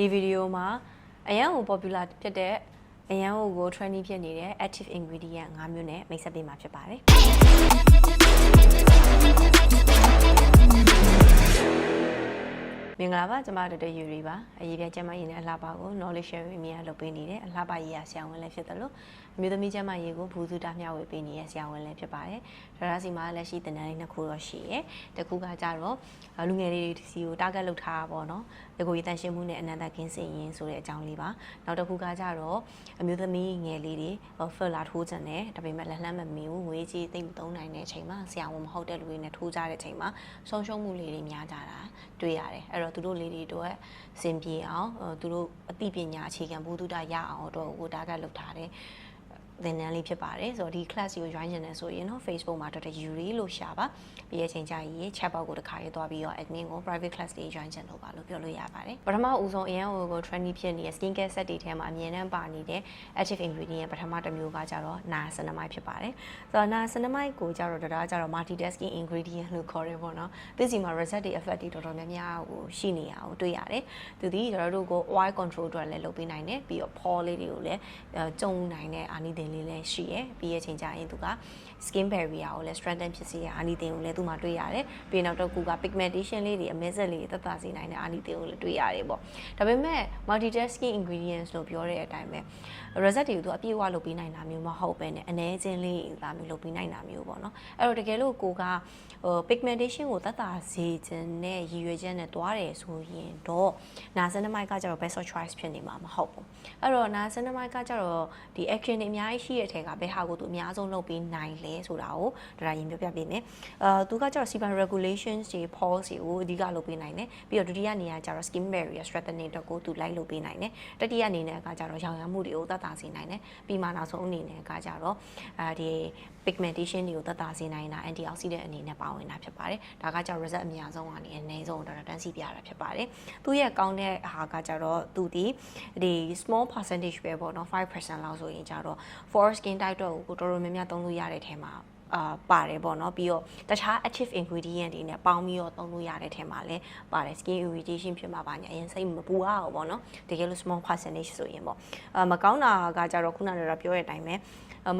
ဒီဗီဒီယိုမှာအရန်ကို popular ဖြစ်တဲ့အရန်ကို trendy ဖြစ်နေတဲ့ active ingredient ၅မျိုးနဲ့မိတ်ဆက်ပေးမှာဖြစ်ပါတယ် မင်္ဂလာပါကျွန်မတို့တယူရီပါအရေးပြကျမရေးနဲ့အလှပကို knowledge sharing မြင်လုပ်ပေးနေတယ်အလှပရေးရဆရာဝန်လည်းဖြစ်တယ်လို့အမျိုးသမီးကျမရေးကိုဘူးစုတာမျှဝေပေးနေတဲ့ဆရာဝန်လည်းဖြစ်ပါတယ်ဒါရစီမှာလက်ရှိတင်တန်းလေးနှစ်ခုတော့ရှိရယ်တခုကကြတော့လူငယ်လေးတွေစီကို target လုပ်ထားတာပေါ့နော်ဒီကိုရေးတန်ရှင်းမှုနဲ့အနန္တကင်းစင်ရင်ဆိုတဲ့အကြောင်းလေးပါနောက်တစ်ခုကကြတော့အမျိုးသမီးငယ်လေးတွေ filler ထိုးကြတယ်ဒါပေမဲ့လက်လှမ်းမမီဘူးငွေကြီးသိမ့်မသုံးနိုင်တဲ့အချိန်မှာဆရာဝန်မဟုတ်တဲ့လူတွေနဲ့ထိုးကြတဲ့အချိန်မှာဆုံးရှုံးမှုလေးတွေများကြတာတွေ့ရတယ်အဲ့တော့သူတို့လေးတွေတော့စင်ပြေအောင်သူတို့အသိပညာအခြေခံဘုဒ္ဓတာရအောင်တော့ကို target လုပ်ထားတယ် သင်တန်းလေးဖြစ်ပါတယ်ဆိုတော့ဒီ class ကို join ချင်တယ်ဆိုရင်တော့ Facebook မှာ Dr. Yuri လို့ရှာပါပြီးရဲ့ချိန်ကျရင် chat box ကိုတစ်ခါရေးသွားပြီးတော့ admin ကို private class လေး join ချင်လို့ပါလို့ပြောလို့ရပါတယ်ပထမဦးဆုံးအရင်ကို trendy ဖြစ်နေတဲ့ skin care set တွေထဲမှာအမြင်နဲ့ပါနေတဲ့ active ingredient ပထမတစ်မျိုးကကြတော့ niacinamide ဖြစ်ပါတယ်ဆိုတော့ niacinamide ကိုကြတော့ဒါကြတော့ multitasking ingredient လို့ခေါ်တယ်ပေါ့နော်ဒီစီမှာ result တွေ effect တွေတော်တော်များများကိုရှိနေရအောင်တွေ့ရတယ်သူဒီကျွန်တော်တို့ကို oil control အတွက်လည်းလုပ်ပေးနိုင်တယ်ပြီးတော့ pore လေးတွေကိုလည်းကြုံနိုင်တဲ့အာနိသင်လေးလည်းရှိရယ်ပြီးရဲ့ချိန်ကျရင်သူက skin barrier ကိုလည်း strengthen ဖြစ်စေရအာနိသင်ကိုလည်းသူမှာတွေ့ရတယ်ပြီးနောက်တော့ကူက pigmentation လေးတွေအမဲဆက်လေးတွေသက်သာစေနိုင်တဲ့အာနိသင်ကိုလည်းတွေ့ရတယ်ပေါ့ဒါပေမဲ့ multitasking ingredients လို့ပြောတဲ့အတိုင်းပဲ result တွေကိုသူအပြည့်အဝလုပ်ပေးနိုင်တာမျိုးမဟုတ်ပဲねအ ਨੇ ချင်းလေးလာမျိုးလုပ်ပေးနိုင်တာမျိုးပေါ့နော်အဲ့တော့တကယ်လို့ကိုကဟို pigmentation ကိုသက်သာစေခြင်းနဲ့ရည်ရွယ်ချက်နဲ့တွားတယ်ဆိုရင်တော့ niacinamide ကကျတော့ best of choice ဖြစ်နေမှာမဟုတ်ဘူးအဲ့တော့ niacinamide ကကျတော့ဒီ action တွေအများကြီးရှိတဲ့ထဲကဘယ်ဟာကိုသူအများဆုံးလုပ်ပေးနိုင်လဲဆိုတာကိုဒါရင်ပြောပြပေးမယ်အာသူကကျတော့ sebum regulations တွေ pulse တွေကိုအဓိကလုပ်ပေးနိုင်တယ်ပြီးတော့ဒုတိယနေရာကျတော့ skin barrier strengthening တော့ကိုသူလိုက်လုပ်ပေးနိုင်တယ်တတိယအနေနဲ့ကကျတော့ရောင်ရမ်းမှုတွေကိုသက်သာစေနိုင်တယ်ပြီးမှနောက်ဆုံးအနေနဲ့ကကျတော့အာဒီ pigmentation တွေကိုသက်သာစေနိုင်တာ antioxidant အနေနဲ့ပါဝင်တာဖြစ်ပါတယ်ဒါကကျတော့ result အများဆုံးကနေအနည်းဆုံးတော့တန်းစီပြတာဖြစ်ပါတယ်သူရဲ့ကောင်းတဲ့ဟာကကျတော့သူဒီဒီ small percentage ပဲပေါ့နော်5%လောက်ဆိုရင်ကျတော့ for skin type တော့ကိုတော်တော်များများသုံးလို့ရတဲ့ထဲမှာအာပါတယ်ပေါ့နော်ပြီးတော့တခြား active ingredient တွေနဲ့ပေါင်းပြီးတော့သုံးလို့ရတဲ့ထဲမှာလည်းပါတယ် skin irritation ဖြစ်မှာပါညာအရင်စိတ်မပူအောင်ပေါ့နော်တကယ်လို့ small percentage ဆိုရင်ပေါ့အာမကောင်းတာကကြတော့ခုနကပြောတဲ့အတိုင်းပဲ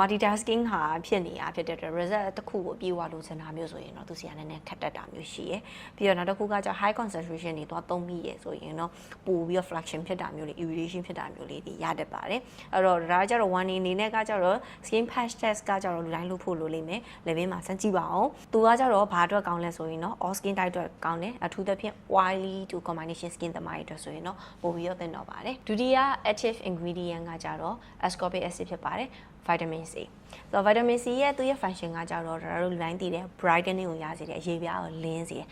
multitasking ဟာဖြစ်နေတာဖြစ်တဲ့အတွက် result တစ်ခုကိုအပြည့်အဝလိုချင်တာမျိုးဆိုရင်တော့သူစီကနည်းနည်းခက်တက်တာမျိုးရှိရယ်ပြီးတော့နောက်တစ်ခုကကျ high concentration တွေသွားသုံးမိရယ်ဆိုရင်တော့ပိုပြီးတော့ fluction ဖြစ်တာမျိုးတွေ irritation ဖြစ်တာမျိုးလေးတွေရတတ်ပါတယ်အဲ့တော့ဒါကကျတော့ one အနေနဲ့ကကျတော့ skin patch test ကကျတော့လူတိုင်းလုပ်ဖို့လိုလိမ့်မယ် level မှာစမ်းကြည့်ပါအောင်သူကကျတော့ဘာအတွက်ကောင်းလဲဆိုရင်တော့ all skin type အတွက်ကောင်းတယ်အထူးသဖြင့် oily to combination skin သမားတွေအတွက်ဆိုရင်တော့ပိုပြီးတော့သင့်တော်ပါတယ်ဒုတိယ active ingredient ကကျတော့ ascorbic acid ဖြစ်ပါတယ် vitamin C ဆိုတော့ vitamin C ရဲ့သူ့ရဲ့ function ကကြတော့ဒါတို့ line တည်တဲ့ brightening ကိုရစေတယ်အရေးပြားကိုလင်းစေတယ်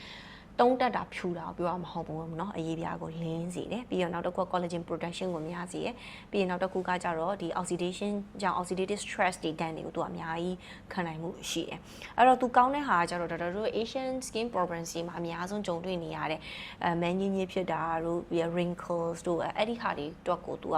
တုံးတက်တာဖြူတာပြောရမှာမဟုတ်ဘူးเนาะအရေးပြားကိုလင်းစေတယ်ပြီးတော့နောက်တစ်ခုက collagen production ကိုများစေတယ်ပြီးရင်နောက်တစ်ခုကကြတော့ဒီ oxidation ကြောင့် oxidative stress တွေတန်းတွေကိုသူကအများကြီးခံနိုင်မှုရှိတယ်အဲ့တော့သူကောင်းတဲ့ဟာကကြတော့ဒါတို့ Asian skin problems တွေမှာအများဆုံးကြုံတွေ့နေရတဲ့အဲမန်းကြီးကြီးဖြစ်တာတို့ပြီး wrinkles တို့အဲ့ဒီဟာတွေတော့ကိုသူက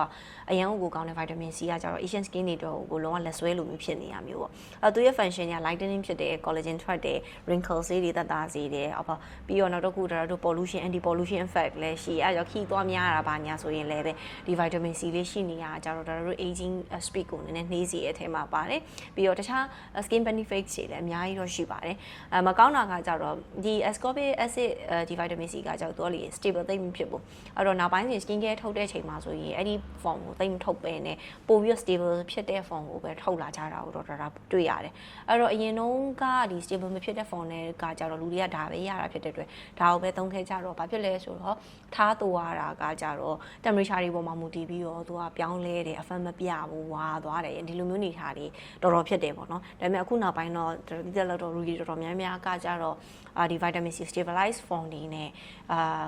အရန်ကိုကောင်းတဲ့ vitamin C ကကြတော့ Asian skin တွေတော့ကိုလုံးဝလက်ဆွဲလိုမျိုးဖြစ်နေရမျိုးပေါ့အဲ့သူရဲ့ function က lightening ဖြစ်တယ် collagen ထွက်တယ် wrinkles တွေသက်သာစေတယ်အဖပြီးတော့ ာ့နောက်တစ်ခုဒါတို့ pollution anti pollution effect လည်းရှိအဲရောက်ခီသွားများတာပါညာဆိုရင်လည်းပဲဒီ vitamin C လေးရှိနေရကြတော့ဒါတို့ aging speed ကိုနည်းနည်းနှေးစေတဲ့အထဲမှာပါတယ်ပြီးတော့တခြား skin benefits တွေလည်းအများကြီးတော့ရှိပါတယ်အဲမကောင်းတာကကြတော့ဒီ ascorbic acid ဒီ vitamin C ကကြောက်တော့လေ stable သိမ့်မဖြစ်ဘူးအဲ့တော့နောက်ပိုင်းကျရင် skin care ထုတ်တဲ့အချိန်မှာဆိုရင်အဲ့ဒီ form ကိုသိမ့်မထုတ်ပဲနဲ့ပိုပြီး stable ဖြစ်တဲ့ form ကိုပဲထုတ်လာကြတာကိုတော့ဒါတွေ့ရတယ်အဲ့တော့အရင်တုန်းကဒီ stable မဖြစ်တဲ့ form နဲ့ကကြတော့လူတွေကဒါပဲရတာဖြစ်တဲ့အတွက်ဒါကိုပဲသုံးခဲ့ကြတော့ဘာဖြစ်လဲဆိုတော့ထားသွားတာကကြတော့ temperature တွေပေါ်မှာမူတည်ပြီးတော့သူကပြောင်းလဲတယ်အဖက်မပြဘူးဝါသွားတယ်ဒီလိုမျိုးနေထားတွေတော်တော်ဖြစ်တယ်ပေါ့နော်ဒါပေမဲ့အခုနောက်ပိုင်းတော့ဒီတက်လောက်တော့ rookie တော်တော်များများကကြတော့အာဒီ vitamin C stabilize form တွေနဲ့အာ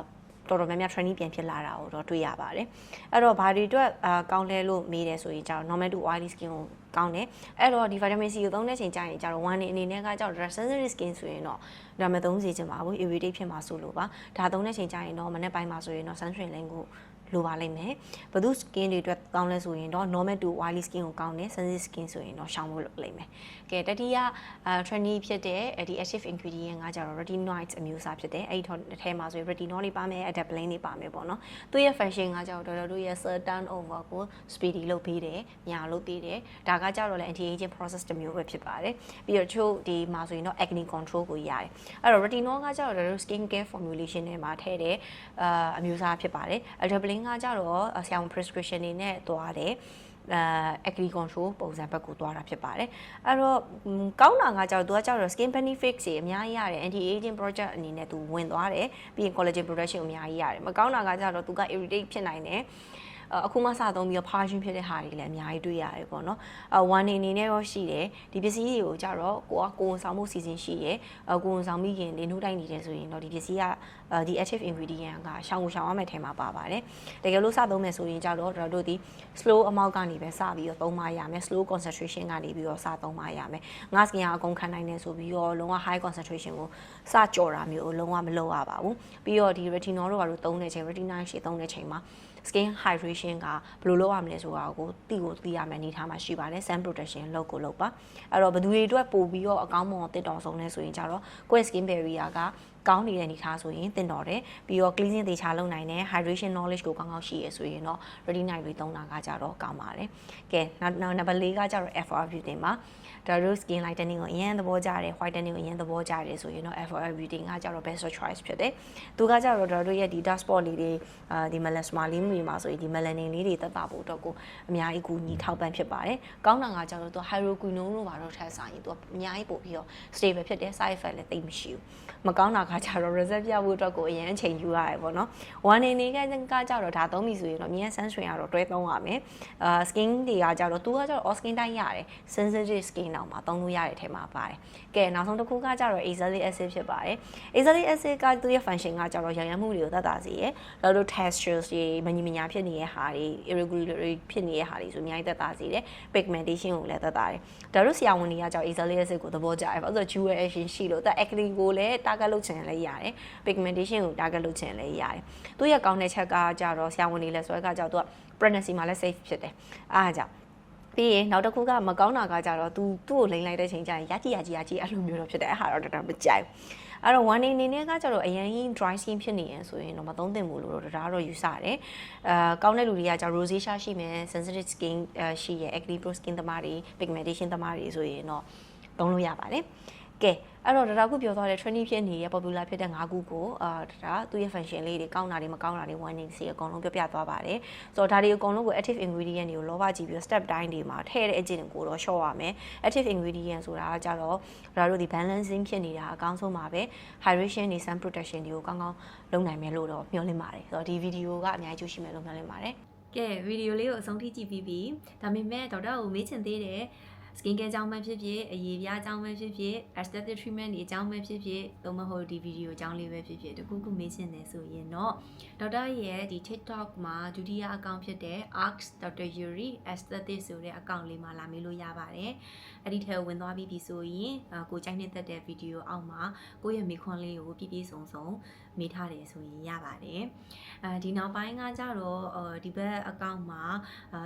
တော်တော်များများ training ပြန်ဖြစ်လာတာကိုတော့တွေ့ရပါတယ်အဲ့တော့ဘာတွေအတွက်အာကောင်းလဲလို့မေးတယ်ဆိုရင်ကျတော့ normal to oily skin ကို ကောင်းတယ်အဲ့တော့ဒီ vitamin C ကိုသုံးတဲ့ချိန်ကျရင်ကျတော့ one အနေနဲ့ကကျတော့ sensitive skin ဆိုရင်တော့ဒါမှသုံးစီချင်ပါဘူး irritate ဖြစ်မှာဆိုလို့ပါဒါသုံးတဲ့ချိန်ကျရင်တော့မနေ့ပိုင်းမှာဆိုရင်တော့ sunscreen lens ကို လိုပါလိမ့်မယ်ဘယ်သူ skin တွေအတွက်ကောင်းလဲဆိုရင်တော့ normal to oily skin ကိုကောင်းတယ် sensitive skin ဆိုရင်တော့ရှောင်ဖို့လိုလိမ့်မယ်ကဲတတိယအာ trendy ဖြစ်တဲ့ဒီ active ingredient ကကြတော့ retinoids အမျိုးအစားဖြစ်တယ်အဲ့ဒီအထဲမှာဆိုရင် retinol တွေပါမယ် adapalene တွေပါမယ်ပေါ့နော်သူရဲ့ function ကကြတော့တော်တော်တို့ရဲ့ cell turnover ကို speedy လုပ်ပေးတယ်ညာလုပ်ပေးတယ်ဒါကကြတော့လည်း anti aging process တစ်မျိုးပဲဖြစ်ပါတယ်ပြီးတော့ချို့ဒီမှာဆိုရင်တော့ acne control ကိုရတယ်အဲ့တော့ retinol ကကြတော့တို့ skin care formulation တွေမှာထည့်တဲ့အာအမျိုးအစားဖြစ်ပါတယ် adapalene ကကြတော့ဆရာဝန် prescription တွေနဲ့သွားတယ်အဲ acne control ပုံစံဘက်ကိုသွားတာဖြစ်ပါတယ်အဲ့တော့ကောင်းတာကကြောက်သူကကြောက်တော့ skin benefits တွေအများကြီးရတယ် anti aging project အနေနဲ့သူဝင်သွားတယ်ပြီးရင် collagen production အများကြီးရတယ်မကောင်းတာကကြောက်တော့သူက irritate ဖြစ်နိုင်တယ် အခုမှစသုံးပြီးတော့ passion ဖြစ်တဲ့ဟာတွေလည်းအများကြီးတွေ့ရတယ်ပေါ့နော်အဝမ်နေနေနဲ့ရောရှိတယ်ဒီပစ္စည်းတွေကိုကြတော့ကိုကကိုယ်ဝန်ဆောင်မှုစီစဉ်ရှိတယ်အကိုယ်ဝန်ဆောင်မိခင်နေနှုတ်တိုင်းနေတယ်ဆိုရင်တော့ဒီပစ္စည်းကဒီ active ingredient ကရှောင်ကိုရှောင်ရမယ့်ထဲမှာပါပါတယ်တကယ်လို့စသုံးမယ်ဆိုရင်ကြတော့တို့ဒီ slow amount ကနေပဲစပြီးတော့သုံးမရမယ် slow concentration ကနေပြီးတော့စသုံးမရမယ်ငါ skin ကအကုန်ခံနိုင်တယ်ဆိုပြီးတော့လုံးဝ high concentration ကိုစကြော်တာမျိုးလုံးဝမလုပ်ရပါဘူးပြီးတော့ဒီ retinol တို့ကတော့သုံးတဲ့ချိန် retina ရှိသုံးတဲ့ချိန်မှာ skin hydration ကဘယ်လိုလုပ်ရမလဲဆိုတာကိုသိကိုသိရမယ်အနေထားမှာရှိပါတယ် sun protection လုပ်ကိုလုပ်ပါအဲ့တော့ဘယ်သူတွေအတွက်ပို့ပြီးတော့အကောင်းမွန်တစ်တော်ဆုံးလဲဆိုရင်ကြတော့ကိုယ့် skin barrier ကကောင်းနေတဲ့အနေထားဆိုရင်တင်တော်တယ်ပြီးတော့ cleansing သေချာလုပ်နိုင်တယ် hydration knowledge ကိုကောင်းကောင်းရှိရဆိုရင်တော့ retina တွေသုံးတာကကြတော့ကောင်းပါတယ်ကဲနောက်နံပါတ်၄ကကြတော့ FR beauty မှာဒါတို့ skin lightening ကိုအရင်သဘောကျတယ် whitening ကိုအရင်သဘောကျတယ်ဆိုရင်တော့ FR beauty ကကြတော့ best choice ဖြစ်တယ်သူကကြတော့ဒါတို့ရဲ့ဒီ dark spot လေးတွေအာဒီ melasma လေးတွေမှာဆိုရင်ဒီ melanin လေးတွေတက်တာဖို့တော့ကိုအများကြီးကူညီထောက်ပံ့ဖြစ်ပါတယ်ကောင်းတာကကြတော့သူ hydroquinone လို့ပါတော့ထပ်ဆိုင်သူအများကြီးပို့ပြီးတော့ stable ဖြစ်တယ် side effect လည်းသိပ်မရှိဘူးမကောင်းတာကကြတော့ result ပြဖို့အတွက်ကိုအရင်အချိန်ယူရတယ်ပေါ့နော်။ one နေနေကကကြတော့ဒါသုံးပြီဆိုရင်တော့မြန် sunscreen ကတော့တွဲသုံးရမယ်။အာ skin တွေကကြတော့သူကကြတော့ all skin type ရတယ်။ sensitive skin တောင်မှသုံးလို့ရတဲ့ထဲမှာပါတယ်။ကဲနောက်ဆုံးတစ်ခုကကြတော့ azelaic acid ဖြစ်ပါတယ်။ azelaic acid ကသူ့ရဲ့ function ကကြတော့ရရမှုတွေကိုသက်သာစေရယ်။နောက်တော့ textures တွေမညီမညာဖြစ်နေတဲ့ဟာတွေ irregular ဖြစ်နေတဲ့ဟာတွေဆိုအများကြီးသက်သာစေတယ်။ pigmentation ကိုလည်းသက်သာတယ်။ဒါတို့ဆရာဝန်တွေကကြောင့် azelaic acid ကိုသဘောကျတယ်။ဘာလို့ဆိုတော့ jewel action ရှိလို့သူ acne ကိုလည်း target လုပ်ချင်လည်းရတယ် pigmentation ကို target လုပ်ချင်လည်းရတယ်သူရဲ့ကောင်းတဲ့ချက်ကကြတော့ဆရာဝန်တွေလည်းဆိုရကကြတော့သူက pregnancy မှာလည်း safe ဖြစ်တယ်အားကြောင့်ပြီးရင်နောက်တစ်ခုကမကောင်းတာကကြတော့ तू သူ့ကိုလိန်လိုက်တဲ့ချိန်ကျရင်ရကြည်ရကြည်ရကြည်အဲ့လိုမျိုးတော့ဖြစ်တယ်အဲ့ဟာတော့တော်တော်မကြိုက်ဘူးအဲ့တော့ one day အနေနဲ့ကကျတော့အရင် dry skin ဖြစ်နေရင်ဆိုရင်တော့မသုံးသင့်ဘူးလို့တော့ဒါတော့ယူဆတယ်။အာကောင်းတဲ့လူတွေကကျ rosacea ရှိမယ် sensitive skin ရှိရယ် acne prone skin သမားတွေ pigmentation သမားတွေဆိုရင်တော့သုံးလို့ရပါတယ်။ ကဲအဲ့တော့ဒါကခုပြောသွားတဲ့ training ဖြစ်နေတဲ့ popular ဖြစ်တဲ့၅ခုကိုအာဒါသူ့ရဲ့ function လေးတွေကောင်းတာတွေမကောင်းတာတွေ warning စီအကုန်လုံးပြောပြသွားပါတယ်ဆိုတော့ဒါတွေအကုန်လုံးကို active ingredient တွေကိုလောဘကြည့်ပြီး step တိုင်းတွေမှာထည့်တဲ့အကျင့်ကိုတော့ short ရမယ် active ingredient ဆိုတာကကြတော့ဒါတို့ဒီ balancing ဖြစ်နေတာအကောင်းဆုံးပါပဲ hydration တွေ sun protection တွေကိုကောင်းကောင်းလုပ်နိုင်မယ်လို့တော့မျှော်လင့်ပါတယ်ဆိုတော့ဒီဗီဒီယိုကအများကြီးကျိုးရှိမယ်လို့မျှော်လင့်ပါတယ်ကဲဗီဒီယိုလေးကိုအဆုံးထိကြည့်ပြီးပြီဒါပေမဲ့ဒေါက်တာကိုမေးချင်သေးတယ် skin care အကြောင်းပဲဖြစ်ဖြစ်အရေးပြားအကြောင်းပဲဖြစ်ဖြစ် aesthetic treatment တွေအကြောင်းပဲဖြစ်ဖြစ်သို့မဟုတ်ဒီဗီဒီယိုအကြောင်းလေးပဲဖြစ်ဖြစ်တခုခုမေးချင်တယ်ဆိုရင်တော့ဒေါက်တာရဲ့ဒီ TikTok မှာဒုတိယအကောင့်ဖြစ်တဲ့ arcs dr yuri aesthetic ဆိုတဲ့အကောင့်လေးမှာလာမေးလို့ရပါတယ်အဲ့ဒီထဲကိုဝင်သွားပြီးပြီဆိုရင်ကိုကြိုက်နေတဲ့တဲ့ဗီဒီယိုအောက်မှာကိုယ့်ရဲ့မိခွန်းလေးကိုပြည့်ပြည့်စုံစုံမေးထားတယ်ဆိုရင်ရပါတယ်အဲဒီနောက်ပိုင်းကကြတော့ဒီဘက်အကောင့်မှာ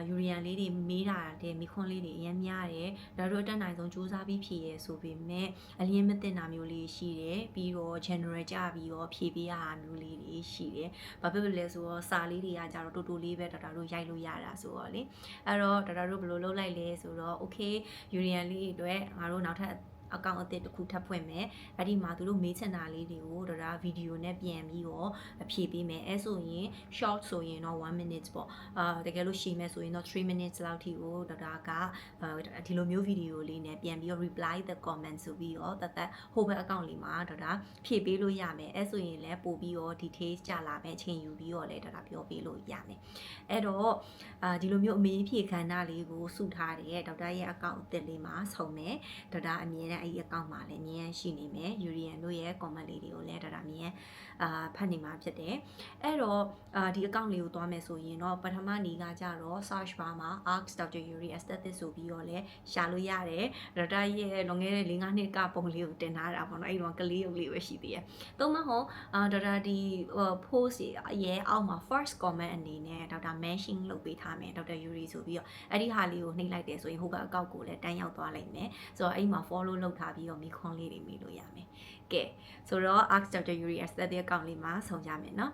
ယူရီယန်လေးတွေမေးတာတဲ့မိခွန်းလေးတွေအများများတယ်ဒါတို့အတက်နိုင်ဆုံးစူးစမ်းပြီးဖြည့်ရဲဆိုပေမဲ့အလင်းမသိတာမျိုးလေးရှိတယ်ပြီးတော့ general ကြပြီးတော့ဖြည့်ပေးရတာမျိုးလေးတွေရှိတယ်ဘာဖြစ်လို့လဲဆိုတော့စာလေးတွေကကြတော့တူတူလေးပဲဒါတို့ရိုက်လို့ရတာဆိုတော့လေအဲ့တော့ဒါတို့ဘယ်လိုလုပ်လိုက်လဲဆိုတော့ okay ယူရီယန်လေးတွေအတွက်ငါတို့နောက်ထပ် အကောင့်အသစ်တစ်ခုထပ်ဖွင့်မယ်အဲ့ဒီမှာသူတို့မေးချင်တာလေးတွေကိုဒါဒါဗီဒီယိုနဲ့ပြန်ပြီးတော့အဖြေပေးမယ်အဲဆိုရင် short ဆိုရင်တော့1 minute ပေါ့အာတကယ်လို့ရှည်မဲ့ဆိုရင်တော့3 minutes လောက်ထိကိုဒါဒါကဒီလိုမျိုးဗီဒီယိုလေးနဲ့ပြန်ပြီးတော့ reply the comment ဆိုပြီးတော့တသက်ဟိုဘက်အကောင့်လေးမှာဒါဒါဖြည့်ပေးလို့ရမယ်အဲဆိုရင်လည်းပို့ပြီးတော့ details ကြလာမယ်အချိန်ယူပြီးတော့လည်းဒါဒါပြောပေးလို့ရမယ်အဲ့တော့အာဒီလိုမျိုးအမေးဖြေခန္ဓာလေးကိုစုထားတဲ့ဒေါက်တာရဲ့အကောင့်အသစ်လေးမှာဆုံမယ်ဒေါက်တာအမြင်နဲ့အဲ့ဒီ account မှာလည်းအမြဲရှိနေမယ် Urian တို့ရဲ့ comment လေးတွေကိုလည်းဒါဒါမြဲအာဖတ်နေမှာဖြစ်တယ်အဲ့တော့အာဒီ account လေးကိုသွားမယ်ဆိုရင်တော့ပထမနေ့ကကြတော့ search bar မှာ ask Dr. Yuri aesthetic ဆိုပြီးတော့လည်းရှာလို့ရတယ်ဒေါက်တာရဲ့လွန်ခဲ့တဲ့၄-၅နှစ်ကပုံလေးကိုတင်ထားတာပေါ့နော်အဲ့ဒီတော့ကလေးရုပ်လေးပဲရှိသေးတယ်သို့မဟုတ်အာဒေါက်တာဒီ post ရဲ့အောက်မှာ first comment အနေနဲ့ဒေါက်တာ mention လုပ်ပေးထားမယ်ဒေါက်တာ Yuri ဆိုပြီးတော့အဲ့ဒီဟာလေးကိုနှိပ်လိုက်တယ်ဆိုရင်ဟိုကအကောက်ကိုလည်းတန်းရောက်သွားလိမ့်မယ်ဆိုတော့အဲ့မှာ follow လုပ်ထားပြီးတော့မိခွန်းလေးတွေမိလို့ရမယ်ကဲဆိုတော့ ask Dr. Yuri aesthetic account လေးမှာဆုံကြမယ်နော်